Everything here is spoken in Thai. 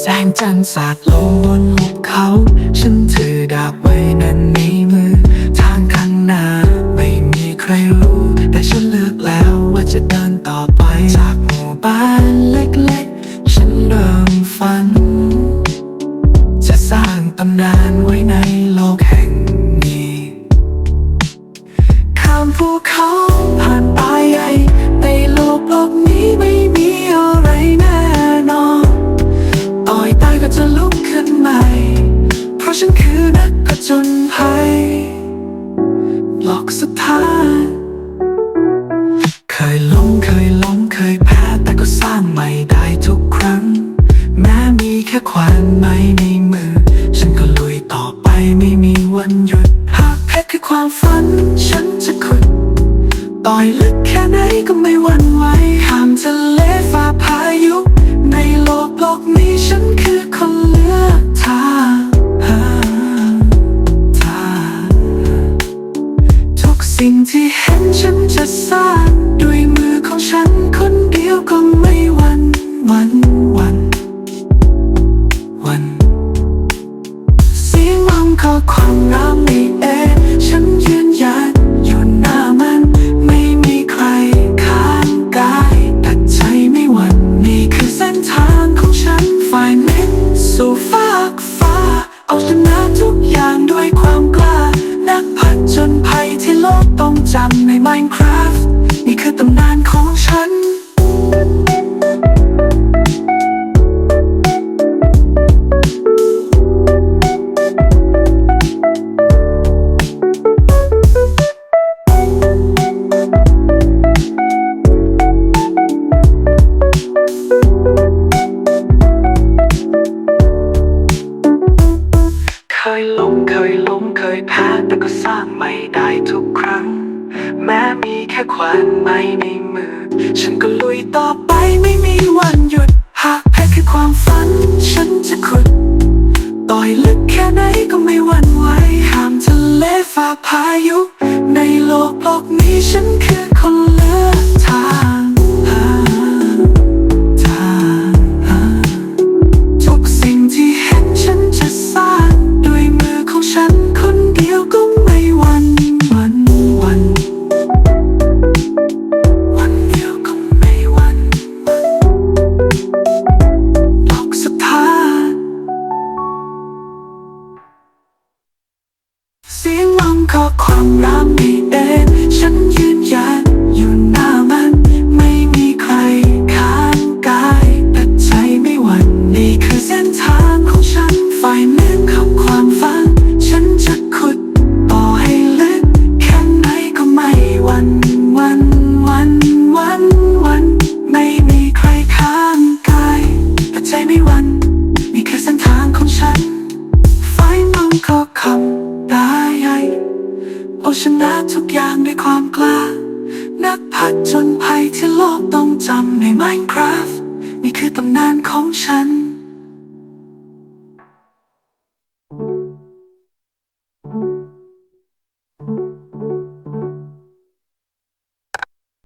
แสงจันทร์สาดลงบนหุบเขา ฉันถือดาบไว้นั้นในมือ ทางข้างหน้าไม่มีใครรู้ แต่ฉันเลือกแล้วว่าจะเดินต่อไป จากหมู่บ้านเล็กๆ คือนักผจญภัยหลอกสุดท้ายเคยล้มเคยล้มเคยแพ้แต่ก็สร้างใหม่ได้ทุกครั้ง แม้มีแค่ขวานไม้ในมือ ฉันก็ลุยต่อไปไม่มีวันหยุด หากเพชรคือความฝัน ฉันจะขุดต่อยลึกแค่ไหนก็ไม่หวั่นไหวข้ามทะเลฝ่าพายุ ในโลกโลกนี้ฉันคือคนเลือก ความรักในเองฉันยืนหยัดอยู่หน้ามันไม่มีใครข้างกายแต่ใจไม่หวั่นนี่คือเส้นทางของฉันฝ่ายนิดสู่ฟากฟ้า เอาชนะทุกอย่างด้วยความกล้า นักผจญภัยที่โลกต้องจำใน Minecraft นี่คือตำนานของฉัน ทุกครั้ง แม้มีแค่ขวานไม้ในมือ ฉันก็ลุยต่อไปไม่มีวันหยุด หากแพ้คือความฝัน ฉันจะขุด ต่อยลึกแค่ไหนก็ไม่หวั่นไหวห้ามทะเลฝ่าพายุ ในโลกโลกนี้ฉันคือคนเลือก เสียงร้องขอความรักนี่เองฉันยืนยัดอยู่หน้ามัน ไม่มีใครข้างกายแต่ใจไม่หวั่นนี่คือเส้นทางของฉันฝ่ายหนึ่งของความฝัน ฉันจะขุดต่อให้ลึกแค่ไหนก็ไม่หวั่นหวันหวันหวันหวัน ไม่มีใครข้างกายแต่ใจไม่หวั่นนี่คือเส้นทางของฉันฝ่ายน้องก็คำได้ ใหญ่เอาชนะทุกอย่างด้วยความกล้า นักผจนภัยที่โลกต้องจำใน Minecraft นี่คือตำนานของฉัน